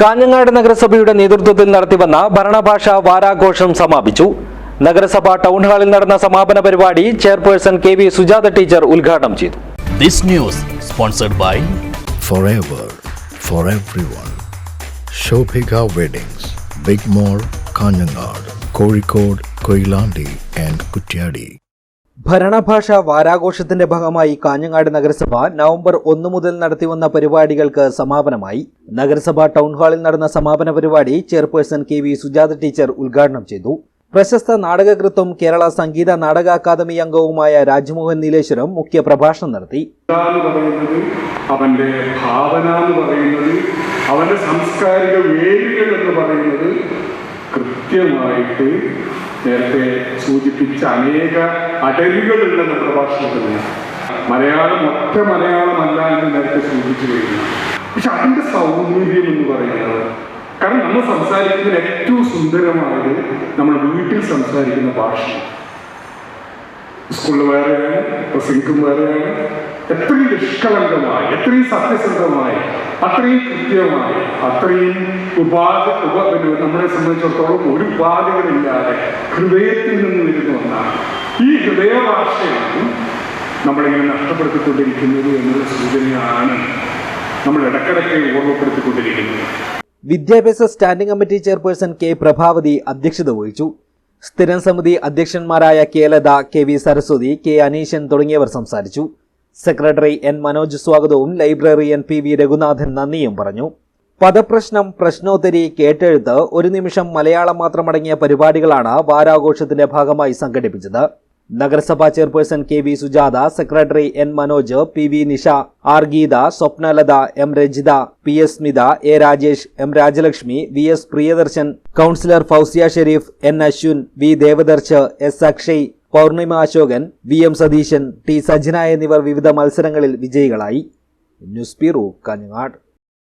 കാഞ്ഞങ്ങാട് നഗരസഭയുടെ നേതൃത്വത്തിൽ നടത്തിവന്ന ഭരണഭാഷ വാരാഘോഷം സമാപിച്ചു നഗരസഭ ടൗൺ ഹാളിൽ നടന്ന സമാപന പരിപാടി chairperson K V Sujatha teacher ഉദ്ഘാടനം ചെയ്തു This news sponsored by forever for everyone. Shobhika Weddings, Big Mall, Kanyanad, Kozhikode, Koilandi and Kutyadi. ഭരണഭാഷ വാരാഘോഷത്തിന്റെ ഭാഗമായി കാഞ്ഞങ്ങാട് നഗരസഭ നവംബർ ഒന്ന് മുതൽ നടത്തിവന്ന പരിപാടികൾക്ക് സമാപനമായി. നഗരസഭ ടൗൺ ഹാളിൽ നടന്ന സമാപന പരിപാടി chairperson K V Sujatha teacher ഉദ്ഘാടനം ചെയ്തു. പ്രശസ്ത നാടകകൃത്തും കേരള സംഗീത നാടക അക്കാദമി അംഗവുമായ രാജ്മോഹൻ നീലേശ്വരം മുഖ്യ പ്രഭാഷണം നടത്തി. അവന്റെ ഭാവന എന്ന് പറയുന്നത് അവന്റെ സാംസ്കാരിക വേരുകൾ എന്ന് പറയുന്നത് കൃത്യമായിട്ട് നേരത്തെ സൂചിപ്പിച്ച അനേക അടരുകളുള്ള നമ്മുടെ ഭാഷകളിൽ മലയാളം ഒറ്റ മലയാളമല്ല എന്ന് നേരത്തെ സൂചിപ്പിച്ചു കഴിഞ്ഞു. പക്ഷെ അതിന്റെ സൗന്ദര്യം എന്ന് പറയുന്നത് കാരണം നമ്മൾ സംസാരിക്കുന്നതിൽ ഏറ്റവും സുന്ദരമായത് നമ്മൾ വീട്ടിൽ സംസാരിക്കുന്ന ഭാഷ സ്കൂളിൽ വേറെയാണ് പ്രസംഗിക്കും വേറെയാണ്. എത്രയും നിഷ്കളങ്കമായി എത്രയും സത്യസന്ധമായി അത്രയും കൃത്യമായി അത്രയും ഉപാധ ഉപ നമ്മളെ സംബന്ധിച്ചിടത്തോളം ഒരു ഉപാധികളില്ലാതെ ഹൃദയത്തിൽ നിന്ന് വരുന്ന ഒന്നാണ് ഈ ഹൃദയഭാഷയാണ് നമ്മളിങ്ങനെ നഷ്ടപ്പെടുത്തിക്കൊണ്ടിരിക്കുന്നത് എന്നുള്ള സൂചനയാണ് നമ്മൾ ഇടക്കിടയ്ക്ക് ഓർമ്മപ്പെടുത്തിക്കൊണ്ടിരിക്കുന്നത്. വിദ്യാഭ്യാസ standing committee chairperson K Prabhavathi അധ്യക്ഷത വഹിച്ചു. സ്ഥിരം സമിതി അധ്യക്ഷന്മാരായ K Latha K V Saraswathi K Aneeshan തുടങ്ങിയവർ സംസാരിച്ചു. സെക്രട്ടറി എൻ മനോജ് സ്വാഗതവും ലൈബ്രറിയൻ പി വി രഘുനാഥൻ നന്ദിയും പറഞ്ഞു. പദപ്രശ്നം പ്രശ്നോത്തരി കേട്ടെഴുത്ത് ഒരു നിമിഷം മലയാളം മാത്രമടങ്ങിയ പരിപാടികളാണ് വാരാഘോഷത്തിന്റെ ഭാഗമായി സംഘടിപ്പിച്ചത്. നഗരസഭാ chairperson K V Sujatha secretary N Manoj P V Nisha R Geetha Swapnalatha M Rajitha P S Smitha A Rajesh M Rajalakshmi V S Priyadarshan councillor Fousiya Sherif N Ashwin V Devadarsh S Akshay Pournima Ashokan V M Satheeshan T Sajna എന്നിവർ വിവിധ മത്സരങ്ങളിൽ വിജയികളായി. News bureau Kanhangad.